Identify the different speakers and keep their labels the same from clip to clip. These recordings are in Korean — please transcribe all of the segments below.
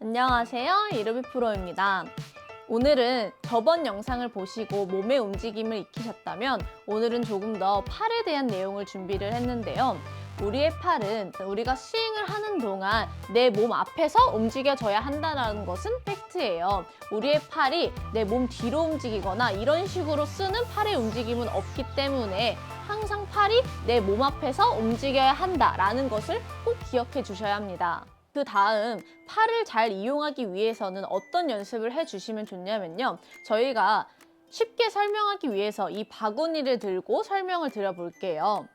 Speaker 1: 안녕하세요. 이르비 프로입니다. 오늘은 저번 영상을 보시고 몸의 움직임을 익히셨다면 오늘은 조금 더 팔에 대한 내용을 준비를 했는데요. 우리의 팔은 우리가 스윙을 하는 동안 내 몸 앞에서 움직여져야 한다는 것은 팩트예요. 우리의 팔이 내 몸 뒤로 움직이거나 이런 식으로 쓰는 팔의 움직임은 없기 때문에 항상 팔이 내 몸 앞에서 움직여야 한다라는 것을 꼭 기억해 주셔야 합니다. 그 다음 팔을 잘 이용하기 위해서는 어떤 연습을 해주시면 좋냐면요. 저희가 쉽게 설명하기 위해서 이 바구니를 들고 설명을 드려볼게요.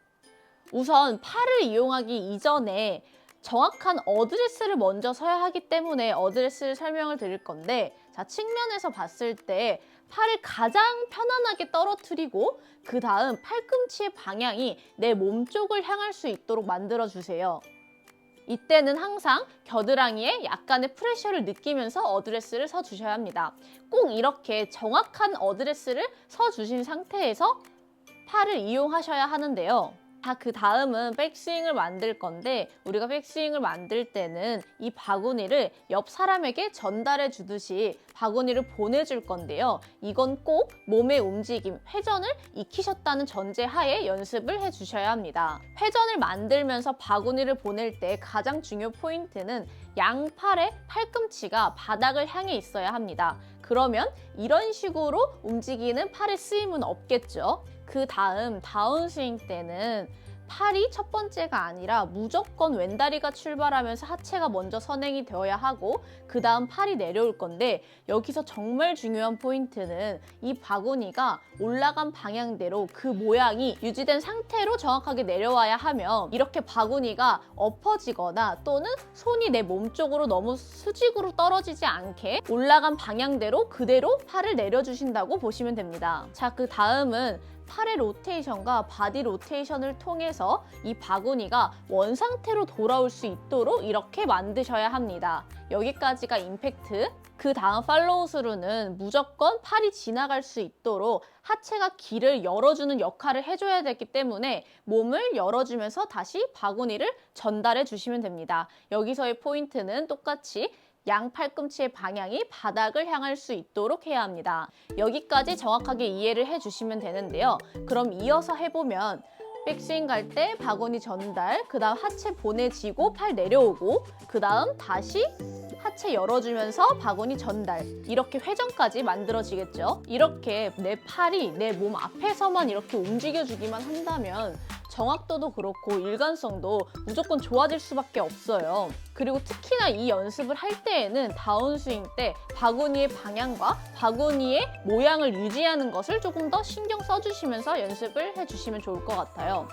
Speaker 1: 우선 팔을 이용하기 이전에 정확한 어드레스를 먼저 서야 하기 때문에 어드레스를 설명을 드릴 건데 자 측면에서 봤을 때 팔을 가장 편안하게 떨어뜨리고 그 다음 팔꿈치의 방향이 내 몸 쪽을 향할 수 있도록 만들어 주세요. 이때는 항상 겨드랑이에 약간의 프레셔를 느끼면서 어드레스를 서 주셔야 합니다. 꼭 이렇게 정확한 어드레스를 서 주신 상태에서 팔을 이용하셔야 하는데요. 자, 그 다음은 백스윙을 만들 건데 우리가 백스윙을 만들 때는 이 바구니를 옆 사람에게 전달해 주듯이 바구니를 보내줄 건데요. 이건 꼭 몸의 움직임, 회전을 익히셨다는 전제 하에 연습을 해 주셔야 합니다. 회전을 만들면서 바구니를 보낼 때 가장 중요 포인트는 양팔의 팔꿈치가 바닥을 향해 있어야 합니다. 그러면 이런 식으로 움직이는 팔의 쓰임은 없겠죠. 그 다음 다운스윙 때는 팔이 첫 번째가 아니라 무조건 왼다리가 출발하면서 하체가 먼저 선행이 되어야 하고 그 다음 팔이 내려올 건데 여기서 정말 중요한 포인트는 이 바구니가 올라간 방향대로 그 모양이 유지된 상태로 정확하게 내려와야 하며 이렇게 바구니가 엎어지거나 또는 손이 내 몸 쪽으로 너무 수직으로 떨어지지 않게 올라간 방향대로 그대로 팔을 내려주신다고 보시면 됩니다. 자, 그 다음은 팔의 로테이션과 바디 로테이션을 통해서 이 바구니가 원상태로 돌아올 수 있도록 이렇게 만드셔야 합니다. 여기까지가 임팩트. 그 다음 팔로우 스루는 무조건 팔이 지나갈 수 있도록 하체가 길을 열어주는 역할을 해줘야 되기 때문에 몸을 열어주면서 다시 바구니를 전달해 주시면 됩니다. 여기서의 포인트는 똑같이 양 팔꿈치의 방향이 바닥을 향할 수 있도록 해야 합니다. 여기까지 정확하게 이해를 해주시면 되는데요. 그럼 이어서 해보면 백스윙 갈 때 바구니 전달, 그 다음 하체 보내지고 팔 내려오고, 그 다음 다시 하체 열어주면서 바구니 전달. 이렇게 회전까지 만들어지겠죠. 이렇게 내 팔이 내 몸 앞에서만 이렇게 움직여주기만 한다면 정확도도 그렇고 일관성도 무조건 좋아질 수밖에 없어요. 그리고 특히나 이 연습을 할 때에는 다운스윙 때 바구니의 방향과 바구니의 모양을 유지하는 것을 조금 더 신경 써주시면서 연습을 해주시면 좋을 것 같아요.